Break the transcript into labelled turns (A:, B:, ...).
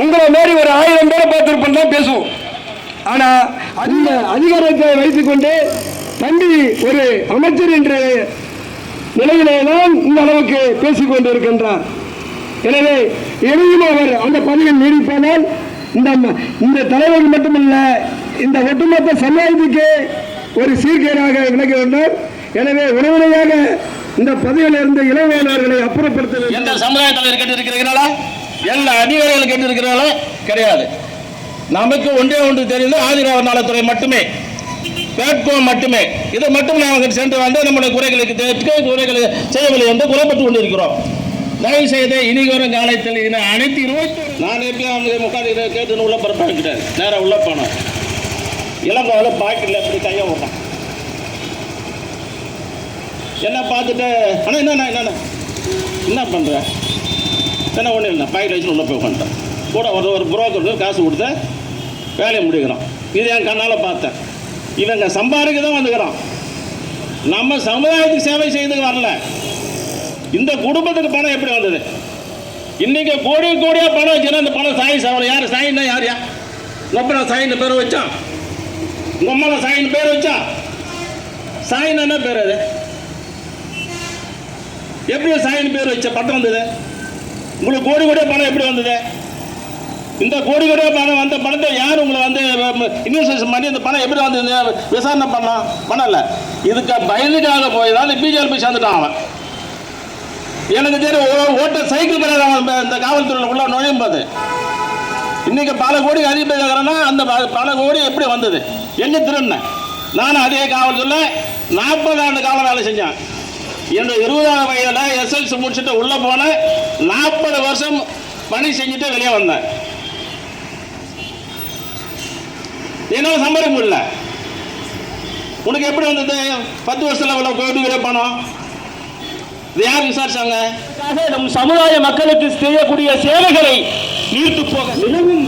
A: உங்களை மாதிரி ஒரு ஆயிரம் பேரை பார்த்துருப்போம் தான் பேசுவோம். ஆனா அந்த அதிகாரத்தை வைத்துக்கொண்டு தம்பி ஒரு அமைச்சர் என்ற நிலையிலே தான் இந்த அளவுக்கு பேசிக்கொண்டு இருக்கின்றார் எனவே எதையும் அவர் அந்த பதவியில் நீடிப்பானால் இந்த ம- இந்த தலைவர் மட்டுமல்ல இந்த ஒட்டுமொத்த சமுதாயத்துக்கு ஒரு சீர்கேடாக விளக்க வேண்டும் எனவே உடனடியாக இந்த பதவியில் இருந்த இளமையாளர்களை அப்புறப்படுத்த வேண்டும்.
B: எந்த இருக்கிறீர்களா எல்லா அதிகாரிகள் கேட்டு இருக்கிறாங்களா கிடையாது. நமக்கு ஒன்றே ஒன்று தெரிந்து ஆதிராவர் நலத்துறை மட்டுமே. பேட்கோ மட்டுமே. இது மட்டும் நாங்கள் சென்று வந்து நம்முடைய குறைகளுக்கு கேட்க குறைகளை செய்யவில்லை என்று குறைப்பட்டு கொண்டிருக்கிறோம். தயவு செய்து இனி வரும் காலத்தில் இதனை அனைத்து இருபத்தி நான் எப்பயும் அவங்க உட்காந்து கேட்டுன்னு உள்ள பரப்பாக்கிட்டாரு நேராக உள்ள போனோம் இளங்கோவில் பாக்கெட்டில் எப்படி கையை விட்டான் என்ன பார்த்துட்டு ஆனால் என்னண்ணா என்னண்ணா என்ன பண்ணுறேன் சின்ன ஒன்றும் இல்லை பாக்கெட் வச்சு உள்ளே போய் உட்காந்துட்டேன். கூட ஒரு ஒரு புரோக்கருக்கு காசு கொடுத்து வேலையை முடிக்கிறான். இது என் கண்ணால் பார்த்தேன். இவங்க சம்பாதிக்க தான் வந்துக்கிறான். நம்ம சமுதாயத்துக்கு சேவை செய்யறதுக்கு வரல. இந்த குடும்பத்துக்கு பணம் எப்படி வந்தது? இன்னைக்கு கோடி கோடியாக பணம் வச்சுன்னா இந்த பணம் சாய் சவன் யார்? சாயின்னா யார் யா லப்பனா சாயின்னு பேர் வச்சான் நம்மள அம்மாவை சாயின்னு பேர் வச்சா? சாயின்னு என்ன பேர் அது? எப்படி சாயின் பேர் வச்ச பட்டம் வந்தது. உங்களுக்கு கோடி கோடியா பணம் எப்படி வந்தது? இந்த கோடி கோடியா பணம் வந்த பணத்தை யார் உங்களை வந்து இன்வெஸ்டிகேஷன் பண்ணி இந்த பணம் எப்படி வந்து விசாரணை பண்ணலாம்? பண்ணல. இதுக்கு பயந்துக்காக போய் தான் பிஜேபி போய் சேர்ந்துட்டான் அவன். எனக்கு தெரியும் ஓ- ஓட்ட சைக்கிள் கிடையாது அவன் இந்த- காவல்துறையில் உள்ள நுழையும் போது இன்னைக்கு பல கோடி அதிகம் கேட்குறேன்னா அந்த பல கோடி எப்படி வந்தது? எங்கே திருண்ணேன் நானும் அதே காவல்துறையில் நாற்பது ஆண்டு காவல் வேலை செஞ்சேன். இந்த இருபதாம் வயதில் எஸ்எல்சி முடிச்சுட்டு உள்ளே போனேன் நாற்பது வருஷம் பணி செஞ்சுட்டு வெளியே வந்தேன். என்னால் சம்பாதிக்க முடியல. உனக்கு எப்படி வந்தது? பத்து வருஷத்தில் இவ்வளோ கோடி கோடி பணம்? இது யார் விசாரிச்சாங்க?
C: நம் சமுதாய மக்களுக்கு செய்யக்கூடிய சேவைகளை நீர்த்து போக மிகவும்